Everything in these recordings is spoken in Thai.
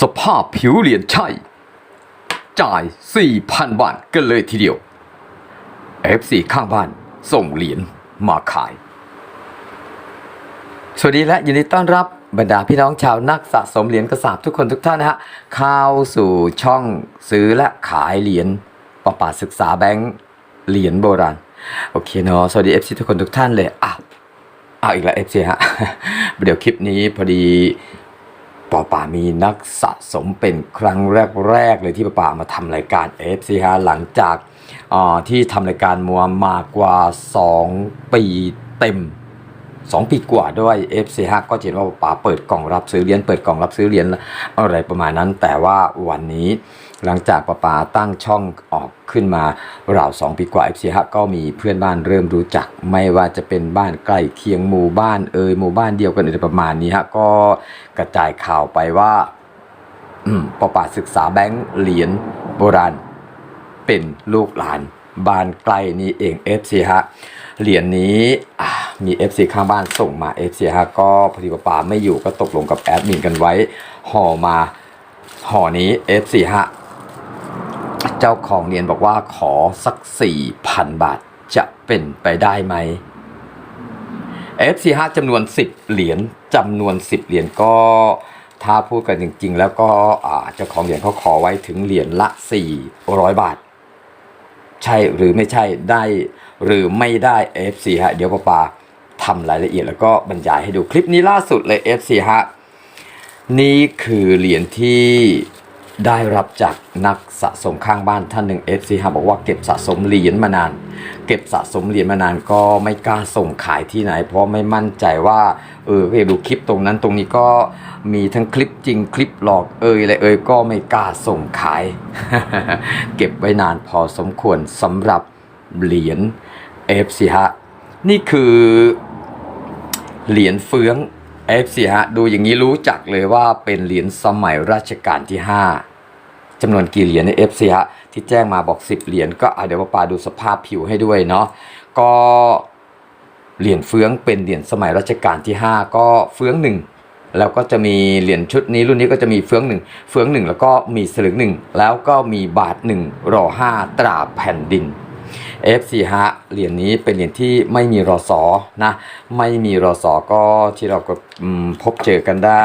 สภาพผิวเหรียญใช่ จ่าย 4,000 บาทกันเลยทีเดียว FC ข้างบ้านส่งเหรียญมาขาย สวัสดีและยินดีต้อนรับบรรดาพี่น้องชาวนักสะสมเหรียญกระสาบทุกคนทุกท่านนะฮะเข้าสู่ช่องซื้อและขายเหรียญประปาศึกษาแบงค์เหรียญโบราณ โอเคเนาะสวัสดี FC ทุกคนทุกท่านเลยอะเอาอีกแล้ว FC ฮะเดี๋ยวคลิปนี้พอดี ป่าป่ามีนักสะสมเป็นครั้งแรกๆเลยที่ป่าป่ามาทำรายการ FC ฮะหลังจากที่ทำรายการมัวมากว่า 2 ปีเต็ม 2 ปีกว่าด้วย FC ฮะก็เห็นว่าป่าเปิดกล่องรับซื้อเหรียญเปิดกล่องรับซื้อเหรียญอะไรประมาณนั้น แต่ว่าวันนี้ หลังจากป๋าป๋าตั้งช่องออกขึ้นมาราว2ปีกว่า FC ฮะก็มีเพื่อนบ้านเริ่มรู้จัก ไม่ว่าจะเป็นบ้านใกล้เคียงหมู่บ้านเอ่ยหมู่บ้านเดียวกันอะไรประมาณนี้ฮะก็กระจายข่าวไปว่าป๋าป๋าศึกษาแบงค์เหรียญโบราณ เป็นลูกหลานบ้านใกล้นี้เอง FC ฮะเหรียญนี้อะมี FC ข้างบ้านส่งมา FC ฮะก็พอดีป้าไม่อยู่ก็ตกลงกับแอดมินกันไว้ห่อมาห่อนี้ FC ฮะ เจ้าของเหรียญบอกว่าขอสัก4,000บาทจะเป็นไปได้ไหม FC ฮะจำนวน 10 เหรียญจำนวน 10 เหรียญก็ถ้าพูดกันจริง ๆ แล้วก็เจ้าของเหรียญเขาขอไว้ถึงเหรียญละ 400 บาท ใช่หรือไม่ใช่ได้หรือไม่ได้ FC ฮะเดี๋ยวป้าปาทำรายละเอียดแล้วก็บรรยายให้ดูคลิปนี้ล่าสุดเลย FC ฮะนี่คือเหรียญที่ ได้รับจากนักสะสมข้างบ้านท่านหนึ่ง FC ฮะบอกว่าเก็บสะสมเหรียญมานาน เก็บสะสมเหรียญมานานก็ไม่กล้าส่งขายที่ไหน เพราะไม่มั่นใจว่าเออก็ดูคลิปตรงนั้นตรงนี้ก็มีทั้งคลิปจริงคลิปหลอกเอยอะไรเอยก็ไม่กล้าส่งขาย เก็บไว้นานพอสมควรสำหรับเหรียญ FC ฮะนี่คือเหรียญเฟือง FC ฮะดูอย่างนี้รู้จักเลยว่าเป็นเหรียญสมัยรัชกาลที่ 5 จำนวนกี่เหรียญใน FC ฮะที่แจ้งมาบอก 10 เหรียญก็เดี๋ยวป้าดูสภาพผิวให้ด้วยเนาะก็เหรียญเฟืองเป็นเหรียญสมัยรัชกาลที่ 5 ก็เฟืองหนึ่งแล้วก็จะมีเหรียญชุดนี้รุ่นนี้ก็จะมีเฟืองหนึ่งเฟืองหนึ่งแล้วก็มีสลึงหนึ่งแล้วก็มีบาทหนึ่งรอห้าตราแผ่นดิน F4 ฮะเหรียญนี้เป็นเหรียญที่ไม่มีรอสอนะไม่มีรอสอก็ที่เราก็พบเจอกันได้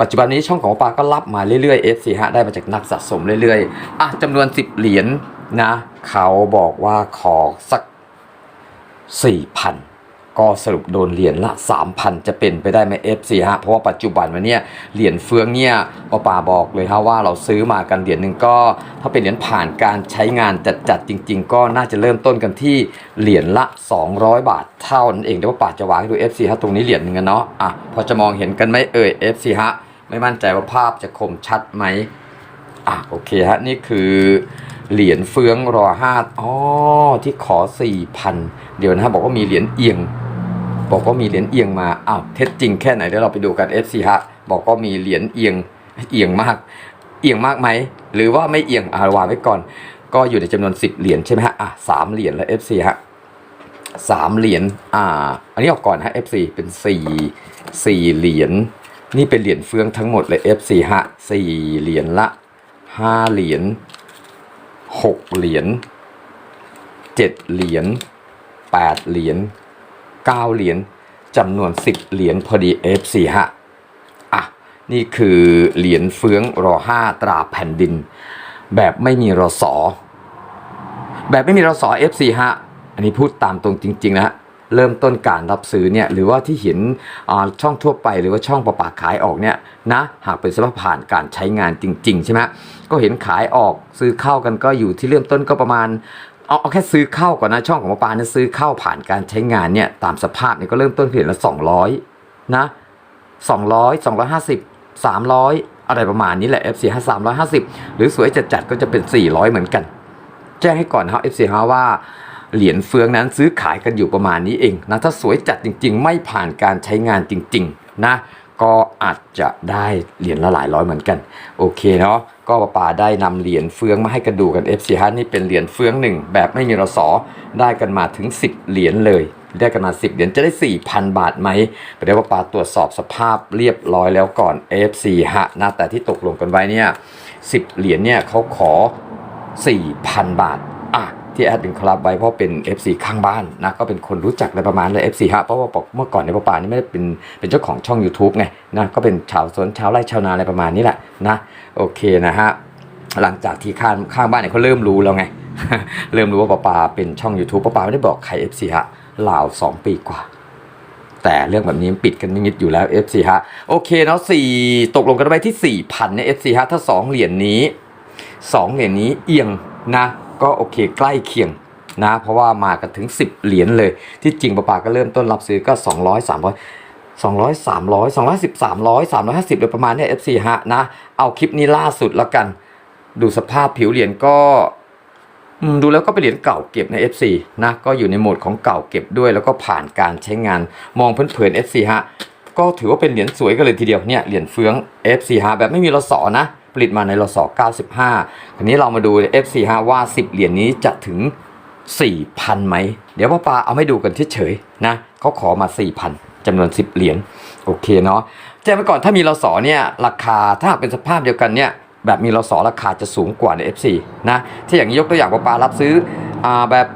ปัจจุบันนี้ช่องของปาก็รับมาเรื่อยๆ F4 ฮะได้มาจากนักสะสมเรื่อยๆอะจำนวน 10 เหรียญนะ เขาบอกว่าขอสัก4,000 ก็สรุปโดนเหรียญละ 3,000 จะเป็นไปได้ไหม FC ฮะ เพราะว่าปัจจุบันวันนี้เหรียญเฟืองเนี่ยปาป่าบอกเลยฮะว่าเราซื้อมากันเหรียญหนึ่งก็ ถ้าเป็นเหรียญผ่านการใช้งานจัดๆจริง ๆ ก็น่าจะเริ่มต้นกันที่เหรียญละ 200 บาทเท่านั้นเองเดี๋ยวป้าป่าจะวางให้ดู FC ฮะตรงนี้เหรียญหนึ่งอะเนาะอะพอจะมองเห็นกันไหมเอ่ย FC ฮะไม่มั่นใจว่าภาพจะคมชัดไหมอะโอเคฮะนี่คือ เหรียญเฟืองรอห้าอ๋อที่ขอสี่พันเดี๋ยวนะฮะบอกว่ามีเหรียญเอียง บอกว่ามีเหรียญเอียงมาอ้าวเท็จจริงแค่ไหนเดี๋ยวเราไปดูกัน FC ฮะบอกว่ามีเหรียญเอียงเอียงมาก เอียงมากไหมหรือว่าไม่เอียงอ่าวางไว้ก่อน ก็อยู่ในจำนวน10เหรียญใช่ไหมฮะอะสามเหรียญแล้ว FC ฮะสามเหรียญอ่า อันนี้ออกก่อนฮะ FC เป็นสี่สี่เหรียญนี่เป็นเหรียญเฟืองทั้งหมดเลย FC ฮะสี่เหรียญละห้าเหรียญ หกเหรียญเจ็ดเหรียญแปดเหรียญเก้าเหรียญจำนวนสิบเหรียญพอดี FC ฮะอะนี่คือเหรียญเฟืองรอห้าตราแผ่นดิน แบบไม่มีรอสอแบบไม่มีรอสอ F4 ฮะ อันนี้พูดตามตรงจริง ๆ นะฮะ เริ่มต้นการรับซื้อเนี่ยหรือว่าที่เห็นช่องทั่วไปหรือว่าช่องประปาขายออกเนี่ยนะหากเป็นสภาพผ่านการใช้งานจริง ๆ ใช่ไหมก็เห็นขายออกซื้อเข้ากันก็อยู่ที่เริ่มต้นก็ประมาณเอาเอาแค่ซื้อเข้าก่อนนะช่องของประปาเนี่ยซื้อเข้าผ่านการใช้งานเนี่ยตามสภาพเนี่ยก็เริ่มต้นเพียงละ200นะ200 250 300อะไรประมาณนี้แหละ FC 5 350 หรือสวยจัดๆก็จะเป็น 400 เหมือนกัน แจ้งให้ก่อนนะครับ FC ฮะว่า เหรียญเฟืองนั้นซื้อขายกันอยู่ประมาณนี้เองนะถ้าสวยจัดจริง ๆ ไม่ผ่านการใช้งานจริง ๆ นะก็อาจจะได้เหรียญละหลายร้อยเหมือนกัน โอเคเนาะก็ป้าป่าได้นำเหรียญเฟืองมาให้กันดูกัน FC ฮะนี่เป็นเหรียญเฟืองหนึ่งแบบไม่มีรสอได้กันมาถึง 10 เหรียญเลย ได้กันมา 10 เหรียญจะได้ 4,000 บาทไหมเดี๋ยวป้าตรวจสอบสภาพเรียบร้อยแล้วก่อน f c ฮะนะแต่ที่ตกลงกันไว้เนี่ย10 เหรียญเนี่ยเขาขอ 4,000 บาทอะ ที่แอดเป็นคลับไว้เพราะเป็น FC ข้างบ้านนะก็เป็นคนรู้จักอะไรประมาณเลย FC ฮะเพราะว่าบอกเมื่อก่อนในป้าปานี่ไม่ได้เป็นเป็นเจ้าของช่อง YouTube ไงนะก็เป็นชาวสวนชาวไร่ชาวนาอะไรประมาณนี้แหละนะโอเคนะฮะหลังจากที่ข้างข้างบ้านเนี่ยเขาเริ่มรู้แล้วไง เริ่มรู้ว่าป้าปาเป็นช่อง YouTube ป้าปาไม่ได้บอกใคร FC ฮะลาวสองปีกว่า แต่เรื่องแบบนี้ปิดกันนิดๆอยู่แล้ว FC ฮะโอเคเนาะสี่ตกลงกันไว้ที่4,000เนี่ย FC ฮะถ้า 2 เหรียญนี้ 2 เหรียญนี้เอียงนะ ก็โอเคใกล้เคียงนะเพราะว่ามากันถึง 10 เหรียญเลย ที่จริงป้าปาก็เริ่มต้นรับซื้อก็ 200 300 200 300 210 300 350โดยประมาณเนี่ย FC ฮะนะ เอาคลิปนี้ล่าสุดแล้วกัน ดูสภาพผิวเหรียญก็ดูแล้วก็เป็นเหรียญเก่าเก็บใน FC นะก็อยู่ในโหมดของเก่าเก็บด้วย แล้วก็ผ่านการใช้งานมองเผินๆ FC ฮะก็ถือว่าเป็นเหรียญสวยกันเลยทีเดียวเนี่ยเหรียญเฟือง FC ฮะแบบไม่มีรสอนะ ผลิตมาในรสอ95ทีนี้เรามาดู FC ฮะว่า 10 เหรียญนี้จะถึง 4,000ไหม เดี๋ยวป้าปาเอาให้ดูกันเฉยๆนะเขาขอมา 4,000จำนวน 10 เหรียญโอเคเนาะแจ้งไว้ก่อนถ้ามีรสอเนี่ยราคาถ้าเป็นสภาพเดียวกันเนี่ยแบบมีรสอราคาจะสูงกว่าใน F4 นะถ้าอย่างนี้ยกตัวอย่างป้าปารับซื้ออแบบ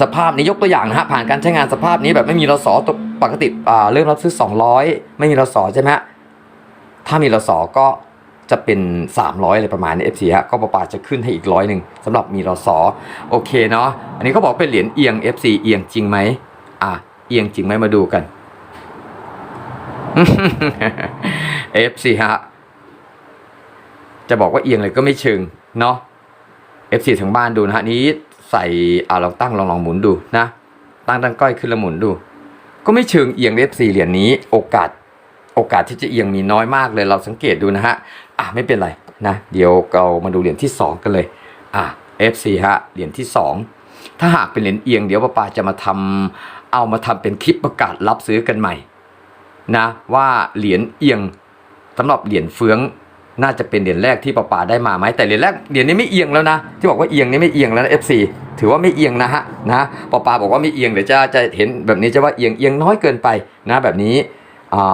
สภาพนี้ยกตัวอย่างนะฮะผ่านการใช้งานสภาพนี้แบบไม่มีรสอตัวปกติเริ่มรับซื้อ 200 ไม่มีรสอใช่ไหมฮะถ้ามีรสอก็ จะเป็น 300อะไรประมาณนี้ F4 ฮะก็ป้าปาจะขึ้นให้อีกร้อยหนึ่งสำหรับมีรอสอโอเคเนาะอันนี้เขาบอกเป็นเหรียญเอียง F4 เอียงจริงไหมอะเอียงจริงไหมมาดูกัน F4 ฮะจะบอกว่าเอียงเลยก็ไม่เชิงเนาะ F4 ทางบ้านดูนะฮะนี้ใส่อ่าลองตั้งลองลองหมุนดูนะ ตั้งตั้งก้อยขึ้นแล้วหมุนดู ก็ไม่เชิงเอียง F4 เหรียญนี้โอกาสโอกาสที่จะเอียงมีน้อยมากเลยเราสังเกตดูนะฮะ อะไม่เป็นไรนะเดี๋ยวเรามาดูเหรียญที่ 2 กันเลยอะ F4 ฮะเหรียญที่ 2 ถ้าหากเป็นเหรียญเอียงเดี๋ยวป้าปาจะมาทำเอามาทำเป็นคลิปประกาศรับซื้อกันใหม่นะว่าเหรียญเอียงสำหรับเหรียญเฟืองน่าจะเป็นเหรียญแรกที่ป้าป่าได้มาไหมแต่เหรียญแรกเหรียญนี้ไม่เอียงแล้วนะที่บอกว่าเอียงนี่ไม่เอียงแล้วนะ FC ถือว่าไม่เอียงนะฮะนะป้าป่าบอกว่าไม่เอียงเดี๋ยวจะจะเห็นแบบนี้จะว่าเอียงเอียงน้อยเกินไปนะแบบนี้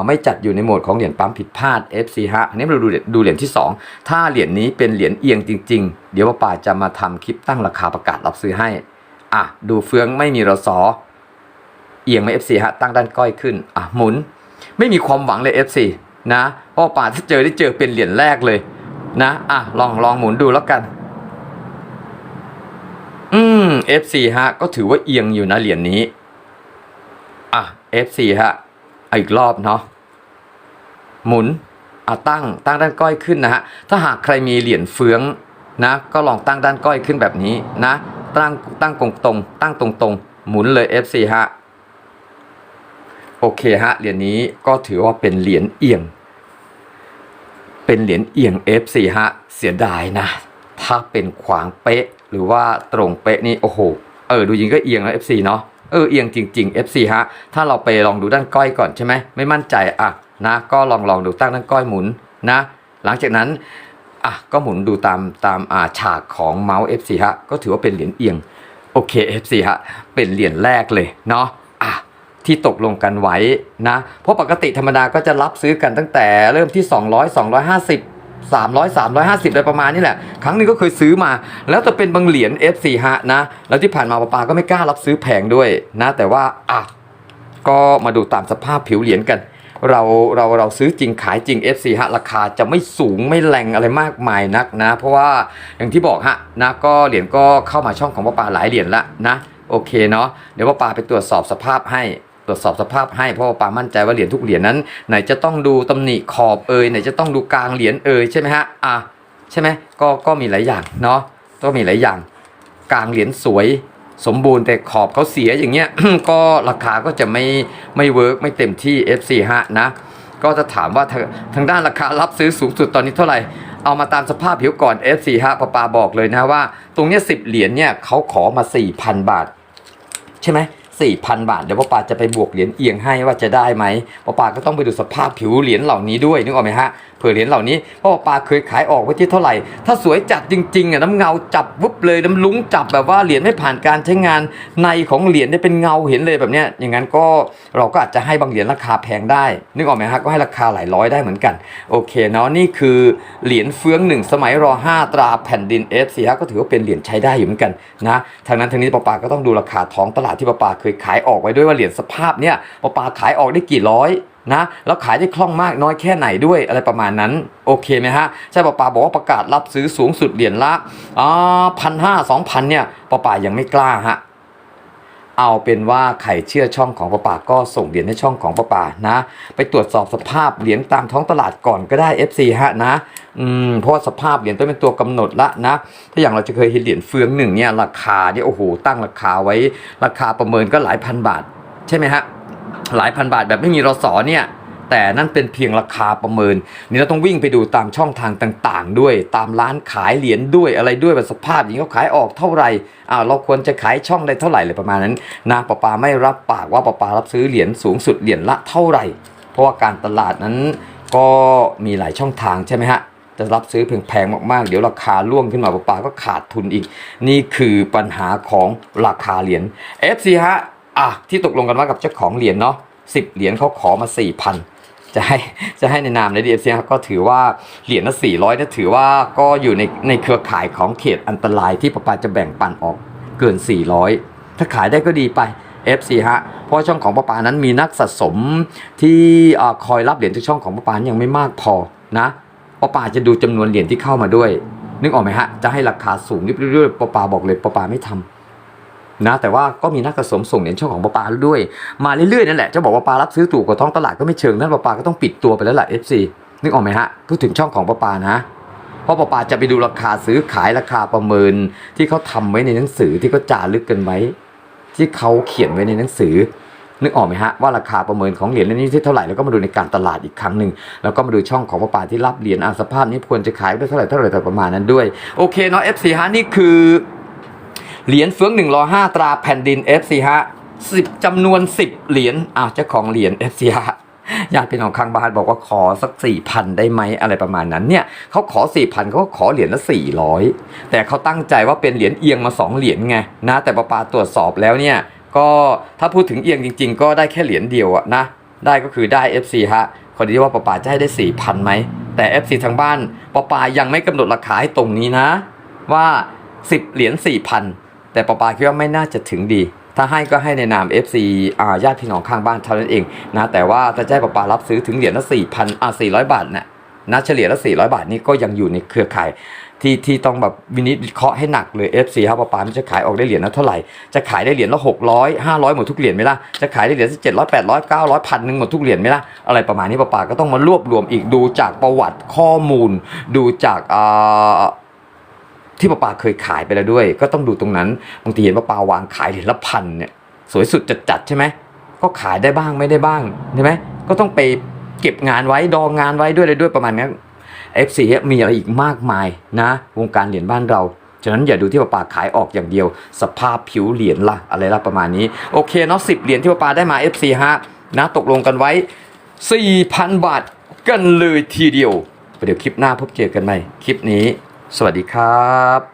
ไม่จัดอยู่ในโหมดของเหรียญปั๊มผิดพลาด FC ฮะ อันนี้เราดูดูเหรียญที่ 2 ถ้าเหรียญนี้เป็นเหรียญเอียงจริง ๆ เดี๋ยวป้าป่าจะมาทำคลิปตั้งราคาประกาศรับซื้อให้ อะ ดูเฟืองไม่มีรสอเอียงไหม FC ฮะ ตั้งด้านก้อยขึ้น อะ หมุน ไม่มีความหวังเลย FC นะเพราะป่าที่เจอได้เจอเป็นเหรียญแรกเลยนะ อะ ลองลองหมุนดูแล้วกัน อืม FC ฮะ ก็ถือว่าเอียงอยู่นะเหรียญนี้ อะ FC ฮะ เอาอีกรอบเนาะหมุนอะตั้งตั้งด้านก้อยขึ้นนะฮะถ้าหากใครมีเหรียญเฟืองนะ ก็ลองตั้งด้านก้อยขึ้นแบบนี้นะ ตั้งตั้งตรงตรงตั้งตรงตรงหมุนเลย FC ฮะโอเคฮะเหรียญนี้ก็ถือว่าเป็นเหรียญเอียง เป็นเหรียญเอียง F4 ฮะเสียดายนะ ถ้าเป็นขวางเป๊ะหรือว่าตรงเป๊ะนี่โอ้โหเออดูยิงก็เอียงแล้ว F4 เนาะ เออเอียงจริง ๆ F4 ฮะ ถ้าเราไปลองดูด้านก้อยก่อนใช่ไหมไม่มั่นใจอะนะก็ลองลองดูตั้งด้านก้อยหมุนนะ หลังจากนั้นอะก็หมุนดูตามตามอาฉากของเมาส์ F4 ฮะก็ถือว่าเป็นเหรียญเอียงโอเค F4 ฮะเป็นเหรียญแรกเลยเนาะอะที่ตกลงกันไว้นะ เพราะปกติธรรมดาก็จะรับซื้อกันตั้งแต่เริ่มที่ 200 250 300 350อะไรประมาณนี้แหละ ครั้งนึงก็เคยซื้อมา แล้วจะเป็นบางเหรียญ F4 ฮะนะ แล้วที่ผ่านมาปาปาก็ไม่กล้ารับซื้อแพงด้วยนะ แต่ว่าอะก็มาดูตามสภาพผิวเหรียญกัน เราเราเราซื้อจริงขายจริง FC ฮะราคาจะไม่สูงไม่แรงอะไรมากมายนักนะ เพราะว่าอย่างที่บอกฮะนะก็เหรียญก็เข้ามาช่องของป้าปาหลายเหรียญละนะโอเคเนาะเดี๋ยวป้าปาไปตรวจสอบสภาพให้ ตรวจสอบสภาพให้เพราะว่าป้ามั่นใจว่าเหรียญทุกเหรียญนั้น ไหนจะต้องดูตำหนิขอบเอยไหนจะต้องดูกลางเหรียญเอยใช่ไหมฮะอะใช่ไหมก็ก็มีหลายอย่างเนาะก็มีหลายอย่าง กลางเหรียญสวยสมบูรณ์แต่ขอบเขาเสียอย่างเงี้ยก็ราคาก็จะไม่ไม่เวิร์กไม่เต็มที่ FC ฮะนะก็จะถามว่าทางทางด้านราคารับซื้อสูงสุดตอนนี้เท่าไหร่เอามาตามสภาพผิวก่อน F4 ฮะปาปาบอกเลยนะว่า ตรงเนี้ย10เหรียญเนี่ยเขาขอมา 4,000 บาท ใช่ไหม 4,000 บาท เดี๋ยวป้าปาจะไปบวกเหรียญเอียงให้ว่าจะได้ไหมป้าปาก็ต้องไปดูสภาพผิวเหรียญเหล่านี้ด้วยนึกออกไหมฮะ อเหรียญเหล่านี้เพราะว่าปาเคยขายออกไว้ที่เท่าไหร่ ถ้าสวยจัดจริงๆอะน้ำเงาจับวุบเลยน้ำลุ้งจับแบบว่าเหรียญไม่ผ่านการใช้งานในของเหรียญเนี่ยเป็นเงาเห็นเลยแบบเนี้ยอย่างนั้นก็เราก็อาจจะให้บางเหรียญราคาแพงได้ นึกออกไหมฮะก็ให้ราคาหลายร้อยได้เหมือนกัน โอเคเนาะนี่คือเหรียญเฟืองหนึ่งสมัยรอ5ตราแผ่นดิน F4 ฮะก็ถือว่าเป็นเหรียญใช้ได้อยู่เหมือนกันนะทางนั้นทางนี้ปาปาก็ต้องดูราคาท้องตลาดที่ปาปาเคยขายออกไว้ด้วยว่าเหรียญสภาพเนี่ยปาปาขายออกได้กี่ร้อย นะแล้วขายได้คล่องมากน้อยแค่ไหนด้วยอะไรประมาณนั้น โอเคไหมฮะ ใช่ปาป่าบอกว่าประกาศรับซื้อสูงสุดเหรียญละอ่าพันห้าสองพันเนี่ยปาป่ายังไม่กล้าฮะเอาเป็นว่าใครเชื่อช่องของประปาก็ส่งเหรียญในช่องของประปานะ ไปตรวจสอบสภาพเหรียญตามท้องตลาดก่อนก็ได้ FC ฮะนะอืมเพราะสภาพเหรียญต้องเป็นตัวกำหนดละนะถ้าอย่างเราจะเคยเห็นเหรียญเฟืองหนึ่งเนี่ยราคาเนี่ยโอ้โหตั้งราคาไว้ราคาประเมินก็หลายพันบาท ใช่ไหมฮะ หลายพันบาทแบบไม่มีรสอเนี่ยแต่นั่นเป็นเพียงราคาประเมิน นี่เราต้องวิ่งไปดูตามช่องทางต่างๆ ด้วย ตามร้านขายเหรียญด้วยอะไรด้วยแบบสภาพอย่างนี้เขาขายออกเท่าไหร่อ่าเราควรจะขายช่องได้เท่าไหร่เลยประมาณนั้นนะปะปาไม่รับปากว่าปะปารับซื้อเหรียญสูงสุดเหรียญละเท่าไหร่ เพราะว่าการตลาดนั้นก็มีหลายช่องทางใช่ไหมฮะจะรับซื้อแพงๆมากๆ เดี๋ยวราคาล่วงขึ้นมาปะปาก็ขาดทุนอีก นี่คือปัญหาของราคาเหรียญ FC ฮะ อะที่ตกลงกันว่ากับเจ้าของเหรียญเนาะ10เหรียญเขาขอมา4,000จะให้จะให้ในนามในดีเอฟซีครับก็ถือว่าเหรียญละ400เนี่ถือว่าก็อยู่ในในเครือข่ายของเขตอันตรายที่ปะปาจะแบ่งปันออกเกิน 400 ถ้าขายได้ก็ดีไป FC ฮะ เพราะช่องของปะปานั้นมีนักสะสมที่คอยรับเหรียญที่ช่องของปะปายังไม่มากพอนะปะปาจะดูจำนวนเหรียญที่เข้ามาด้วย นึกออกไหมฮะ จะให้ราคาสูงเรื่อยๆปะปาบอกเลยปะปาไม่ทำ นะแต่ว่าก็มีนักสะสมส่งเหรียญช่องของปาปาด้วย มาเรื่อยๆนั่นแหละจะบอกว่าปารับซื้อถูกกว่าท้องตลาดก็ไม่เชิงนั่นปาปาก็ต้องปิดตัวไปแล้วแหละ FC นึกออกไหมฮะพูดถึงช่องของปาปานะเพราะปาปาจะไปดูราคาซื้อขายราคาประเมินที่เขาทำไว้ในหนังสือที่เขาจารึกกันไว้ ที่เขาเขียนไว้ในหนังสือ นึกออกไหมฮะว่าราคาประเมินของเหรียญนี้ที่เท่าไหร่แล้วก็มาดูในการตลาดอีกครั้งหนึ่งแล้วก็มาดูช่องของปาปาที่รับเหรียญอาสภาพนี้ควรจะขายได้เท่าไหร่เท่าไหร่แต่ประมาณนั้นด้วยโอเคเนาะ FC ฮะนี่คือ เหรียญเฟือง1 0 5ตราแผ่นดิน FC ฮะสิบจำนวน10เหรียญอ้าวเจ้าของเหรียญ FC ฮะญาติพี่น้องข้างบ้านบอกว่าขอสัก4,000ได้ไหมอะไรประมาณนั้นเนี่ยเขาขอ4,000เขาก็ขอเหรียญละ400แต่เขาตั้งใจว่าเป็นเหรียญเอียงมา2เหรียญไงนะแต่ประปาตรวจสอบแล้วเนี่ยก็ถ้าพูดถึงเอียงจริง ๆ ก็ได้แค่เหรียญเดียวอะนะได้ก็คือได้ FC ฮะคนที่ว่าประปาจะให้ได้4,000ไหมแต่ FC ทางบ้านประปายังไม่กำหนดราคาให้ตรงนี้นะ ว่า10เหรียญ4,000 แต่ปาปาคิดว่าไม่น่าจะถึงดี ถ้าให้ก็ให้ในนาม FC อ่าญาติพี่น้องข้างบ้านเท่านั้นเองนะแต่ว่าถ้าจะให้ปาปารับซื้อถึงเหรียญละ4,000อ่า400บาทน่ะนะเฉลี่ยละ400บาทนี่ก็ยังอยู่ในเครือข่ายที่ที่ต้องแบบวินิจเคราะห์ให้หนักเลย FC ครับปาปามันจะขายออกได้เหรียญละเท่าไหร่ จะขายได้เหรียญละ600 500หมดทุกเหรียญไหมล่ะ จะขายได้เหรียญละ700 800 900พันหนึ่งหมดทุกเหรียญไหมล่ะ อะไรประมาณนี้ปาปาก็ต้องมารวบรวมอีกดูจากประวัติข้อมูล ดูจากอ่า ที่ป้าปาเคยขายไปแล้วด้วย ก็ต้องดูตรงนั้นบางทีเห็นป้าปาวางขายเหรียญละพันเนี่ยสวยสุดจัดๆใช่ไหมก็ขายได้บ้างไม่ได้บ้างใช่ไหมก็ต้องไปเก็บงานไว้ดองงานไว้ด้วยอะไรด้วยประมาณนี้ FC มีอะไรอีกมากมายนะวงการเหรียญบ้านเราฉะนั้นอย่าดูที่ป้าปาขายออกอย่างเดียว สภาพผิวเหรียญละอะไรละประมาณนี้ โอเคเนาะสิบเหรียญที่ป้าปาได้มา FC ฮะนะตกลงกันไว้ 4,000 บาทกันเลยทีเดียวเดี๋ยวคลิปหน้าพบเจอกันใหม่คลิปนี้ สวัสดีครับ